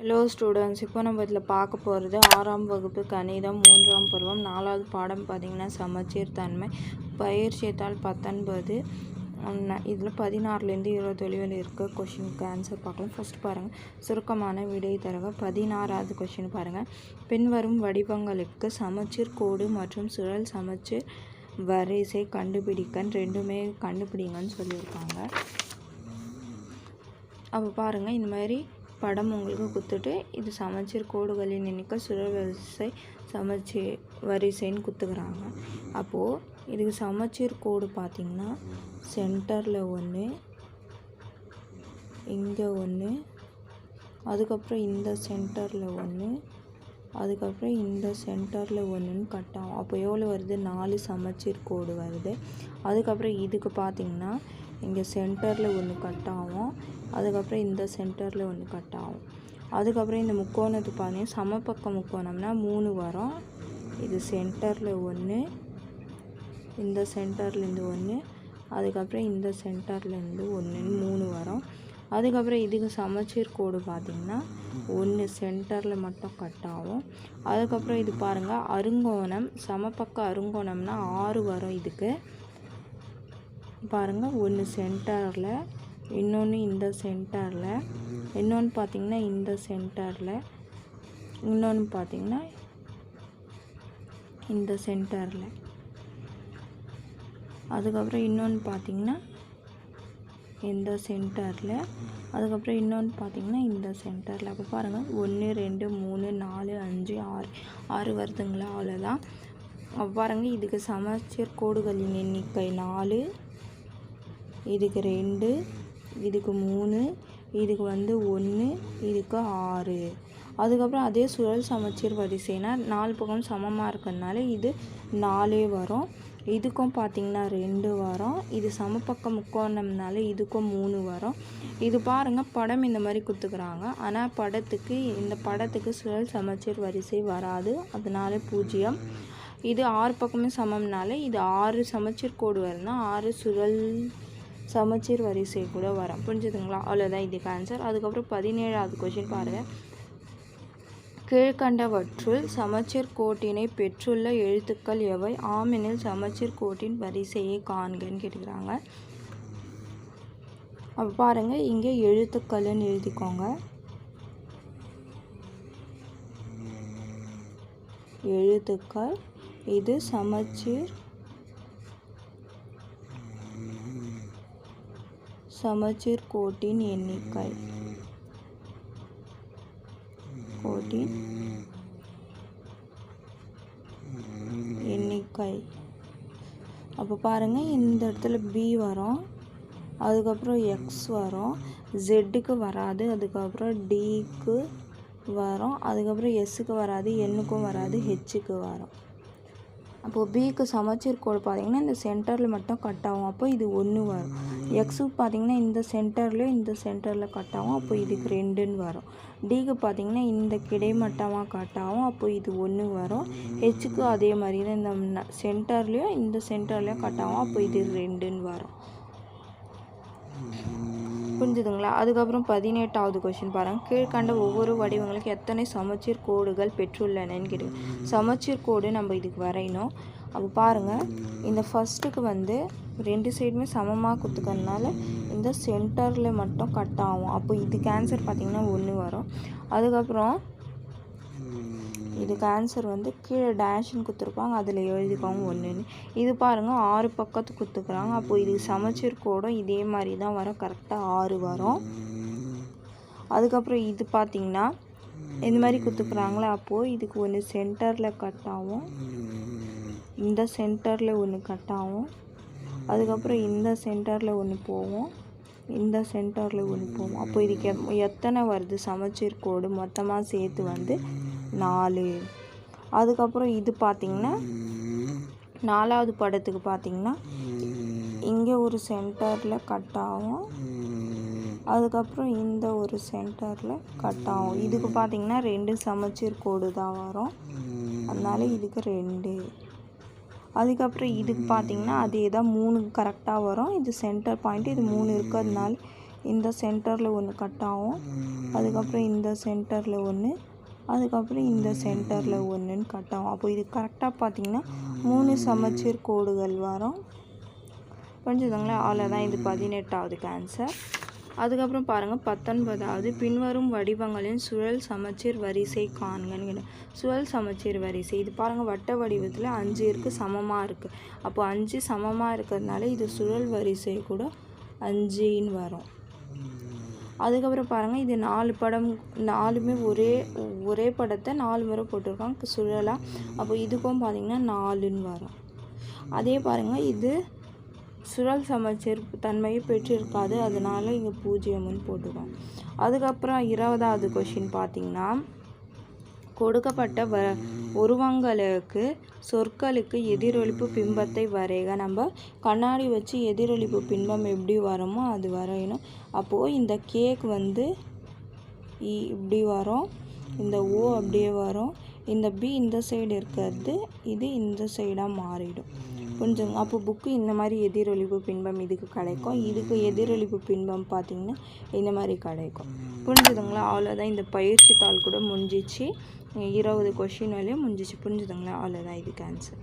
Hello students இப்போ நம்ம இதில் பார்க்க போகிறது ஆறாம் வகுப்பு கணிதம் மூன்றாம் பருவம் நாலாவது பாடம் பார்த்திங்கன்னா சமச்சீர் தன்மை பயிற்சித்தால் பத்தொன்பது இதில் பதினாறுலேருந்து இருபது தொழில் இருக்க கொஷினுக்கு ஆன்சர் பார்க்கலாம். ஃபஸ்ட் பாருங்கள் சுருக்கமான விடை தரக பதினாறாவது கொஷின் பாருங்கள் பின்வரும் வடிவங்களுக்கு சமச்சீர் கோடு மற்றும் சுழல் சமச்சீர் வரிசை கண்டுபிடிக்கன் ரெண்டுமே கண்டுபிடிங்கன்னு சொல்லியிருக்காங்க. அப்போ பாருங்கள் இந்த மாதிரி படம் உங்களுக்கு குத்துட்டு இது சமச்சீர் கோடுகளின் எண்ணிக்கை சுழல் வரிசை சமச்சீர் வரிசைன்னு குத்துக்கிறாங்க அப்போது இதுக்கு சமச்சீர் கோடு பார்த்திங்கன்னா சென்டரில் ஒன்று இங்கே ஒன்று அதுக்கப்புறம் இந்த சென்டரில் ஒன்று அதுக்கப்புறம் இந்த சென்டரில் ஒன்றுன்னு கட் ஆகும் அப்போ எவ்வளோ வருது? நாலு சமச்சீர் கோடு வருது. அதுக்கப்புறம் இதுக்கு பார்த்திங்கன்னா இங்கே சென்டரில் ஒன்று கட் ஆகும் அதுக்கப்புறம் இந்த சென்டரில் ஒன்று கட் ஆகும் அதுக்கப்புறம் இந்த முக்கோணத்துக்கு பார்த்தீங்கன்னா சமப்பக்கம் முக்கோணம்னா மூணு வரும். இது சென்டரில் ஒன்று இந்த சென்டர்லேருந்து ஒன்று அதுக்கப்புறம் இந்த சென்டர்லேருந்து ஒன்றுன்னு மூணு வரும். அதுக்கப்புறம் இதுக்கு சமச்சீர் கோடு பார்த்திங்கன்னா ஒன்று சென்டரில் மட்டும் கட் ஆகும் அதுக்கப்புறம் இது பாருங்கள் அருங்கோணம் சமப்பக்க அருங்கோணம்னா ஆறு வரும் இதுக்கு. பாருங்கள் ஒன்று சென்டரில் இன்னொன்று இந்த சென்டரில் இன்னொன்று பார்த்திங்கன்னா இந்த சென்டரில் இன்னொன்று பார்த்திங்கன்னா இந்த சென்டரில் அதுக்கப்புறம் இன்னொன்று பார்த்திங்கன்னா இந்த சென்டரில் அதுக்கப்புறம் இன்னொன்று பார்த்திங்கன்னா இந்த சென்டரில் அப்போ பாருங்கள் ஒன்று ரெண்டு மூணு நாலு அஞ்சு ஆறு ஆறு வருதுங்களா அவ்வளோதான் அப்போ பாருங்கள் இதுக்கு சமச்சீர் கோடுகளின் எண்ணிக்கை நாலு இதுக்கு ரெண்டு இதுக்கு மூணு இதுக்கு வந்து ஒன்று இதுக்கு ஆறு. அதுக்கப்புறம் அதே சுழல் சமச்சீர் வரிசைனா நாலு பக்கம் சமமாக இருக்கிறதுனால இது நாலே வரும். இதுக்கும் பார்த்திங்கன்னா ரெண்டு வரும். இது சமப்பக்க முக்கோணம்னால இதுக்கும் மூணு வரும். இது பாருங்கள் படம் இந்த மாதிரி கொடுத்துக்குறாங்க ஆனால் படத்துக்கு இந்த படத்துக்கு சுழல் சமச்சீர் வரிசை வராது. அதனால பூஜ்ஜியம். இது ஆறு பக்கமே சமம்னால இது ஆறு சமச்சீர் கோடு வரும்னா ஆறு சுழல் சமச்சீர் வரிசை கூட வரும். புரிஞ்சுதுங்களா? அவ்வளோதான் இதுக்கு ஆன்சர் அதுக்கப்புறம் பதினேழாவது கொஷின் பாருங்கள் கீழ்கண்டவற்றுள் சமச்சீர் கோட்டினை பெற்றுள்ள எழுத்துக்கள் எவை? ஆமெனில் சமச்சீர் கோட்டின் வரிசையை காண்கன்னு கேட்டுக்கிறாங்க. அப்போ பாருங்கள் இங்கே எழுத்துக்கள்னு எழுதிக்கோங்க. எழுத்துக்கள் இது சமச்சீர் சமச்சீர் கோட்டின் எண்ணிக்கை. கோட்டின் எண்ணிக்கை. அப்போ பாருங்கள் இந்த இடத்துல பி வரும். அதுக்கப்புறம் எக்ஸ் வரும். ஜெட்டுக்கு வராது. அதுக்கப்புறம் டிக்கு வரும். அதுக்கப்புறம் எஸ்ஸுக்கு வராது. எண்ணுக்கும் வராது. ஹெச்சுக்கு வரும். அப்போது பிக்கு சமச்சீர் கோடு பார்த்திங்கன்னா இந்த சென்டரில் மட்டும் கட் ஆகும். அப்போ இது ஒன்று வரும். எக்ஸுக்கு பார்த்திங்கன்னா இந்த சென்டர்லேயும் இந்த சென்டரில் கட் ஆகும். அப்போ இதுக்கு ரெண்டுன்னு வரும். டிக்கு பார்த்திங்கன்னா இந்த கிடைமட்டமாக கட் ஆகும். அப்போ இது ஒன்று வரும். ஹெச்சுக்கு அதே மாதிரி தான் இந்த சென்டர்லேயும் இந்த சென்டர்லேயும் கட் ஆகும். அப்போ இது ரெண்டுன்னு வரும். புரிஞ்சுதுங்களா? அதுக்கப்புறம் பதினெட்டாவது கொஷின் பாருங்கள் கீழ்கண்ட ஒவ்வொரு வடிவங்களுக்கு எத்தனை சமச்சீர் கோடுகள் பெற்றுள்ளனன்னு கேட்டு சமச்சீர் கோடு நம்ம இதுக்கு வரையணும். அப்போ பாருங்கள் இந்த ஃபஸ்ட்டுக்கு வந்து ரெண்டு சைடுமே சமமாக கொடுத்துக்கறதுனால இந்த சென்டரில் மட்டும் கட் ஆகும். அப்போ இதுக்கு ஆன்சர் பார்த்திங்கன்னா ஒன்று வரும். அதுக்கப்புறம் இதுக்கு ஆன்சர் வந்து கீழே டேஷ்னு கொடுத்துருப்பாங்க அதில் எழுதிக்கோங்க ஒன்றுன்னு இது பாருங்கள் ஆறு பக்கத்து கொடுத்துக்குறாங்க அப்போது இது சமச்சீர் கோடும் இதே மாதிரி தான் வரும் கரெக்டாக ஆறு வரும். அதுக்கப்புறம் இது பார்த்திங்கன்னா இந்த மாதிரி கொடுத்துக்குறாங்களே அப்போது இதுக்கு ஒன்று சென்டரில் கட் ஆகும். இந்த சென்டரில் ஒன்று கட் ஆகும். அதுக்கப்புறம் இந்த சென்டரில் ஒன்று போவோம் இந்த சென்டரில் ஒன்று போவோம் அப்போ இதுக்கு எத்தனை வருது? சமச்சீர் கோடு மொத்தமாக சேர்த்து வந்து நாலு. அதுக்கப்புறம் இது பார்த்திங்கன்னா நாலாவது படத்துக்கு பார்த்திங்கன்னா இங்கே ஒரு சென்டரில் கட் ஆகும். அதுக்கப்புறம் இந்த ஒரு சென்டரில் கட் ஆகும். இதுக்கு பார்த்திங்கன்னா ரெண்டு சமச்சீர் கோடு தான் வரும். அதனால் இதுக்கு ரெண்டு. அதுக்கப்புறம் இதுக்கு பார்த்திங்கன்னா அதே தான் மூணு கரெக்டாக வரும். இது சென்டர் பாயிண்ட் இது மூணு இருக்கிறதுனால இந்த சென்டரில் ஒன்று கட் ஆகும். அதுக்கப்புறம் இந்த சென்டரில் ஒன்று அதுக்கப்புறம் இந்த சென்டரில் ஒன்றுன்னு கட் ஆகும் அப்போ இது கரெக்டாக பார்த்தீங்கன்னா மூணு சமச்சீர் கோடுகள் வரும். புரிஞ்சுதுங்களா? அவ்வளோதான் இது பதினெட்டாவதுக்கு ஆன்சர் அதுக்கப்புறம் பாருங்கள் பத்தொன்பதாவது பின்வரும் வடிவங்களின் சுழல் சமச்சீர் வரிசை காண்கன்னு. சுழல் சமச்சீர் வரிசை. இது பாருங்கள் வட்ட வடிவத்தில் அஞ்சு இருக்குது சமமாக இருக்குது அப்போ அஞ்சு சமமாக இருக்கிறதுனால இது சுழல் வரிசை கூட அஞ்சுன்னு வரும். அதுக்கப்புறம் பாருங்கள் இது நாலு படம் நாலுமே ஒரே ஒரே படத்தை நாலு முறை போட்டிருக்காங்க சுழலாக அப்போ இதுக்கும் பார்த்தீங்கன்னா நாலுன்னு வரும். அதே பாருங்கள் இது சுழல் சமச்சீர் தன்மையை பெற்றிருக்காது அதனால் இங்கே பூஜ்ஜியம்னு போட்டுருக்கோம் அதுக்கப்புறம் இருபதாவது கொஷின் பார்த்தீங்கன்னா கொடுக்கப்பட்ட வ உருவங்களுக்கு சொற்களுக்கு எதிரொலிப்பு பிம்பத்தை வரைக. நம்ம கண்ணாடி வச்சு எதிரொலிப்பு பிம்பம் எப்படி வருமோ அது வரையணும். அப்போது இந்த கேக் வந்து இ- இப்படி வரும். இந்த ஓ அப்படியே வரும். இந்த பி இந்த சைடு இருக்கிறது இது இந்த சைடாக மாறிடும். கொஞ்சம் அப்போ புக்கு இந்த மாதிரி எதிரொலிப்பு பின்பம் இதுக்கு கிடைக்கும். இதுக்கு எதிரொலிப்பு பின்பம் பார்த்திங்கன்னா இந்த மாதிரி கிடைக்கும். புரிஞ்சுதுங்களா? அவ்வளோதான் இந்த பயிற்சி தாள் கூட முடிஞ்சிச்சு. இருபது கொஷின் வரையும் முடிஞ்சிச்சு. புரிஞ்சுதுங்களா? அவ்வளோதான் இதுக்கு ஆன்சர்